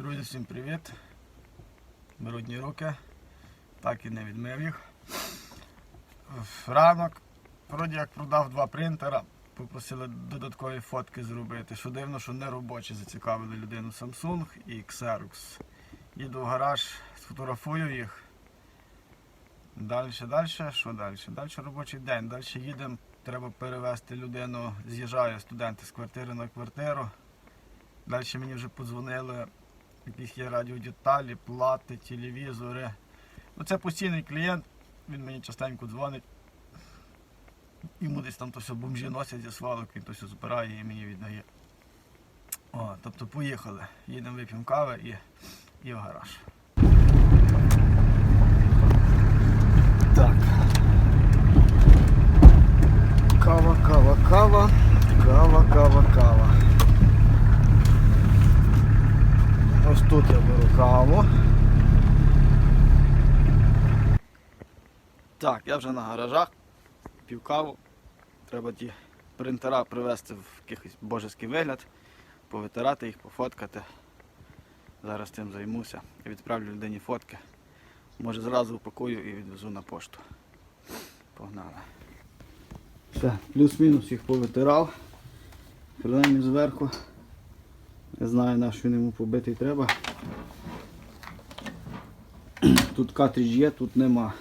Друзі, всім привіт. Брудні руки. Так і не відмив їх. Ранок, вроді як продав два принтера, попросили додаткові фотки зробити. Що дивно, що не робочі зацікавили людину Samsung і Xerox. Їду в гараж, сфотографую їх. Далі, далі, що далі? Далі робочий день. Далі їдемо, треба перевезти людину, з'їжджає студенти з квартири на квартиру. Далі мені вже подзвонили, якісь є радіодеталі, плати, телевізори. Ну, це постійний клієнт, він мені частенько дзвонить. Йому десь там то все бомжі носять зі свалок, він то все збирає і мені віддає. О, тобто поїхали. Їдемо вип'ємо кави і, і в гараж. Так. Кава, кава, кава. Кава, кава, кава. Ось тут я. Так, я вже на гаражах, пів каву. Треба ті принтера привести в якийсь божеський вигляд, повитирати їх, пофоткати. Зараз цим займуся. Я відправлю людині фотки. Може зразу упакую і відвезу на пошту. Погнали. Все, плюс-мінус їх повитирав. Принаймні зверху. Не знаю на що йому побитий треба. Тут картридж є, тут нема.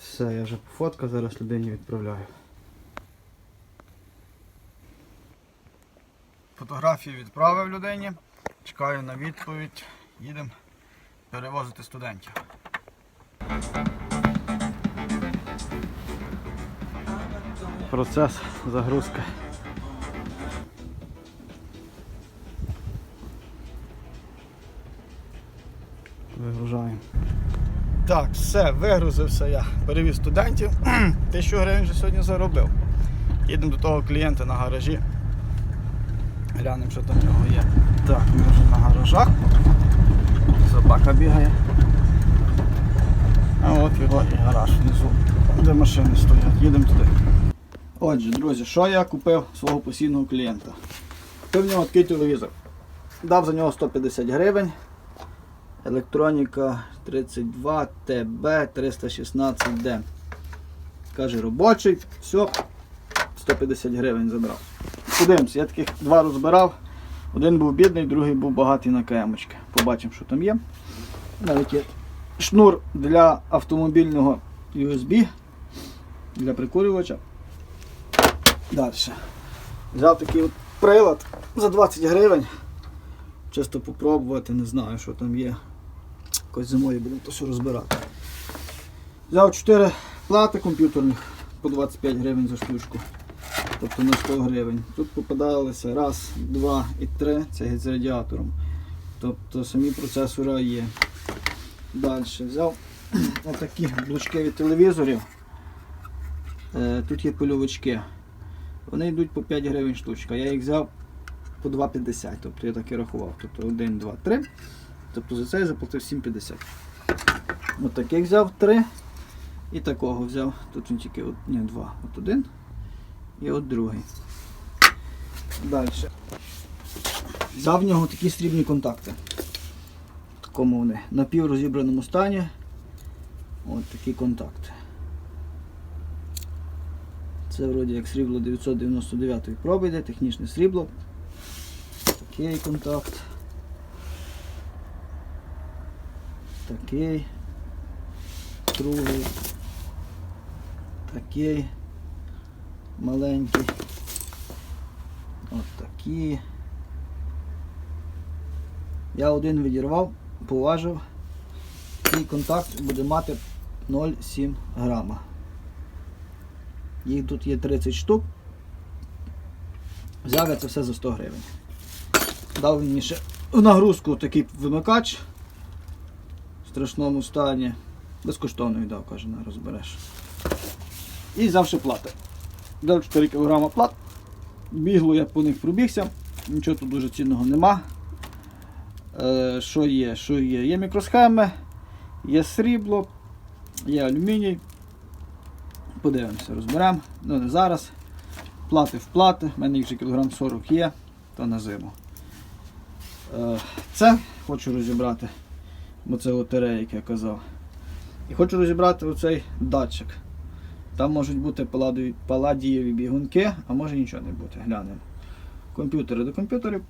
Все, я вже пофоткав, зараз людині відправляю. Фотографію відправив людині. Чекаю на відповідь. Їдемо перевозити студентів. Процес загрузки. Так, все, вигрузився я. Перевіз студентів. Тисячу гривень вже сьогодні заробив. Їдемо до того клієнта на гаражі. Глянемо, що там в нього є. Так, ми вже на гаражах. Собака бігає. А от його і гараж внизу, де машини стоять. Їдемо туди. Отже, друзі, що я купив свого постійного клієнта? Купив в нього такий телевізор. Дав за нього 150 гривень. Електроніка 32 ТБ 316D. Каже робочий, все, 150 гривень забрав. Подивимося, я таких два розбирав. Один був бідний, другий був багатий на КМочки. Побачимо, що там є. Навіть є шнур для автомобільного USB для прикурювача. Далі. Взяв такий от прилад за 20 гривень. Чисто попробувати, не знаю, що там є. Якось зимою будемо то все розбирати. Взяв 4 плати комп'ютерних по 25 гривень за штучку. Тобто на 100 гривень. Тут попадалися раз, два і три, це з радіатором. Тобто самі процесори є. Далі взяв отакі блочки від телевізорів. Е, Тут є пильовички. Вони йдуть по 5 гривень штучка. Я їх взяв по 2,50. Тобто я так і рахував. Тобто 1, 2, 3. Тобто за це я заплатив 7,50. От таких взяв 3. І такого взяв. Тут він тільки от, ні, два. От один і от другий. Далі. Взяв в нього такі срібні контакти. В такому вони напіврозібраному стані. От такі контакти. Це вроді як срібло 999 проби йде, технічне срібло. Такий контакт. Такий. Другий. Такий. Маленький. От такі. Я один відірвав, поважив. Цей контакт буде мати 0,7 грама. Їх тут є 30 штук. Взяв я це все за 100 гривень. Дав мені ще в нагрузку такий вимикач страшному стані. Безкоштовно віддав, каже, на розбереш. І ще плати. Дав 4 кг плат. Бігло я по них пробігся, нічого тут дуже цінного нема. Е, що є? Що є? Є мікросхеми, є срібло, є алюміній. Подивимося, розберемо. Ну не зараз. Плати в плати. У мене їх вже кілограм 40 є, то на зиму. Е, Це хочу розібрати, бо це лотерея, як я казав. І хочу розібрати оцей датчик. Там можуть бути паладієві бігунки, а може нічого не бути. Глянемо. Комп'ютери до комп'ютерів.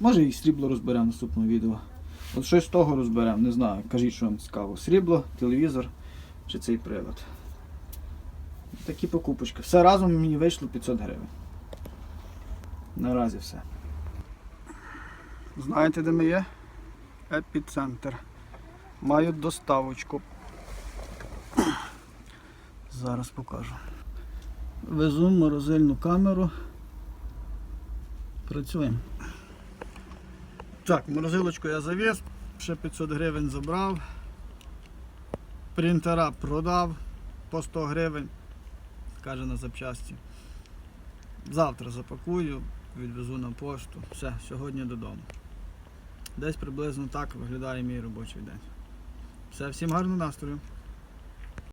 Може і срібло розберемо в наступному відео. От щось з того розберемо, не знаю. Кажіть, що вам цікаво. Срібло, телевізор чи цей прилад. Такі покупочки. Все разом мені вийшло 500 гривень. Наразі все. Знаєте, де ми є? Епіцентр. Маю доставочку. Зараз покажу. Везу морозильну камеру. Працюємо. Так, морозилочку я завіз, ще 500 гривень забрав. Принтера продав по 100 гривень, каже на запчасті. Завтра запакую, відвезу на пошту. Все, сьогодні додому. Десь приблизно так виглядає мій робочий день. Все, всім гарного настрою.